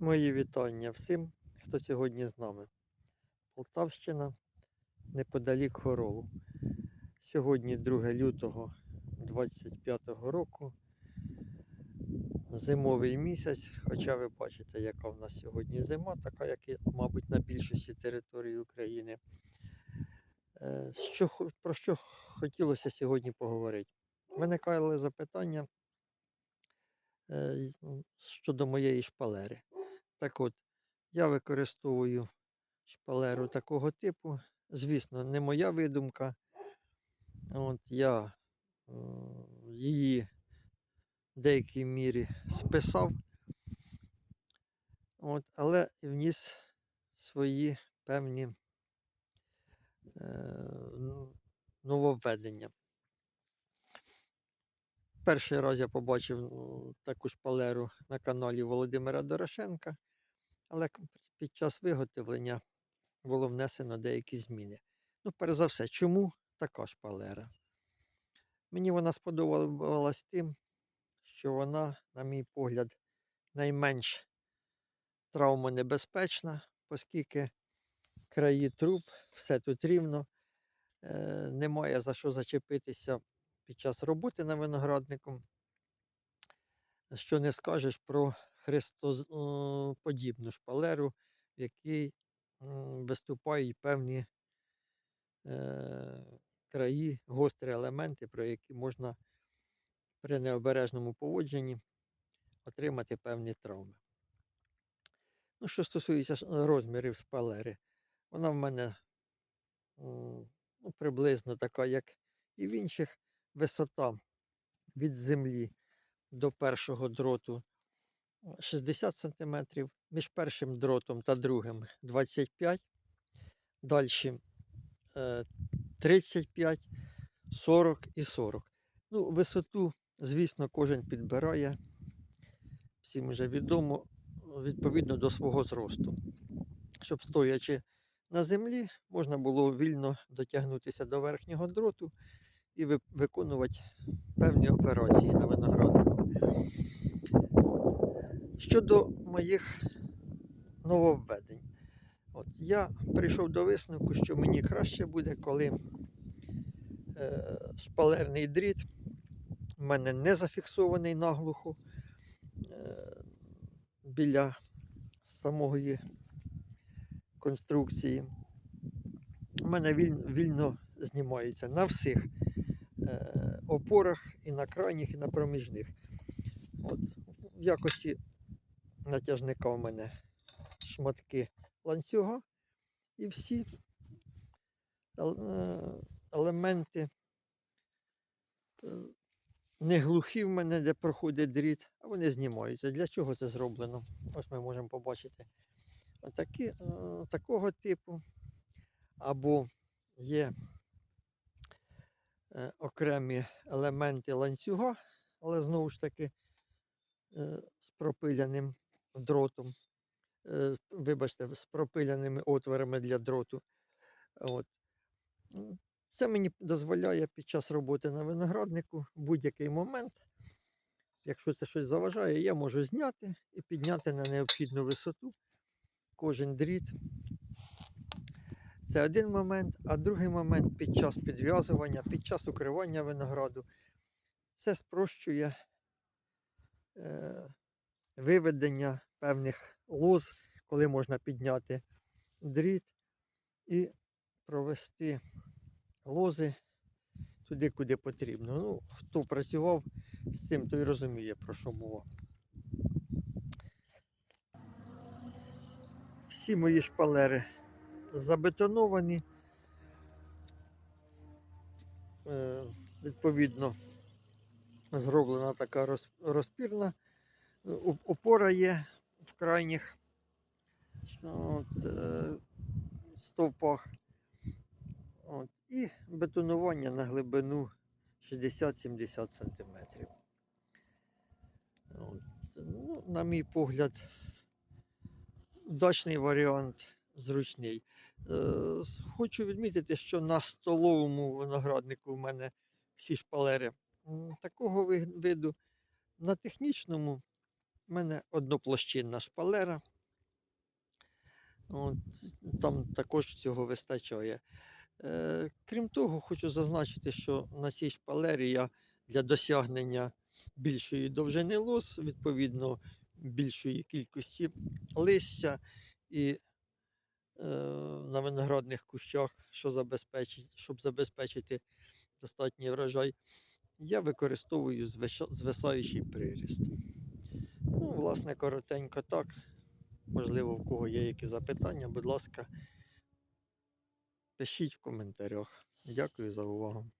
Мої вітання всім, хто сьогодні з нами. Полтавщина неподалік Хоролу. Сьогодні 2 лютого 25 року. Зимовий місяць, хоча ви бачите, яка в нас сьогодні зима, така, як і, мабуть, на більшості території України. Е, Що, про що хотілося сьогодні поговорити? Виникали запитання е, щодо моєї шпалери. Так от, я використовую шпалеру такого типу. Звісно, не моя видумка. От я е, її в деякій мірі списав, от, але вніс свої певні е, ну, нововведення. Перший раз я побачив ну, таку шпалеру на каналі Володимира Дорошенка, але під час виготовлення було внесено деякі зміни. Ну, перш за все, чому така шпалера? Мені вона сподобалась тим, що вона, на мій погляд, найменш травмонебезпечна, оскільки краї труб, все тут рівно, е, немає за що зачепитися під час роботи на винограднику. Що не скажеш про хрестоподібну шпалеру, в якій виступають певні е, краї, гострі елементи, про які можна при необережному поводженні отримати певні травми. Ну, що стосується розмірів шпалери, вона в мене ну, приблизно така, як і в інших, висота від землі до першого дроту 60 см, між першим дротом та другим 25 далі 35, 40 і 40. Ну, висоту, звісно, кожен підбирає. Всім вже відомо відповідно до свого зросту. Щоб стоячи на землі, можна було вільно дотягнутися до верхнього дроту і виконувати певні операції на винограднику. Щодо моїх нововведень. От, я прийшов до висновку, що мені краще буде, коли е, шпалерний дріт в мене не зафіксований наглухо е, біля самої конструкції. У мене вільно, вільно знімається на всіх е, опорах і на крайніх, і на проміжних. От, в якості натяжника у мене шматки ланцюга і всі е, елементи е, не глухі в мене, де проходить дріт, а вони знімаються. Для чого це зроблено? Ось ми можемо побачити. Отакі, е, такого типу. Або є окремі елементи ланцюга, але знову ж таки з пропиляним дротом. Е, вибачте, з пропиляними отворами для дроту. От. Це мені дозволяє під час роботи на винограднику будь-який момент, якщо це щось заважає, я можу зняти і підняти на необхідну висоту кожен дріт. Це один момент, а другий момент під час підв'язування, під час укривання винограду. Це спрощує е, виведення певних лоз, коли можна підняти дріт і провести лози туди, куди потрібно. Ну, хто працював з цим, той розуміє, про що мова. Всі мої шпалери забетоновані. Е, відповідно, зроблена така роз- розпірна. Оп- Опора є в крайніх от, е, стовпах. От, і бетонування на глибину 60-70 см. От, ну, на мій погляд, удачний варіант, зручний. Е, Хочу відмітити, що на столовому винограднику в мене всі шпалери такого виду. На технічному У мене одноплощинна шпалера. От, там також цього вистачає. Е, крім того, хочу зазначити, що на цій шпалері я для досягнення більшої довжини лос, відповідно більшої кількості листя і е, на виноградних кущах, що забезпечить, щоб забезпечити достатній врожай, я використовую звисаючий приріст. Власне, коротенько так. Можливо, в кого є які запитання, будь ласка, пишіть в коментарях. Дякую за увагу.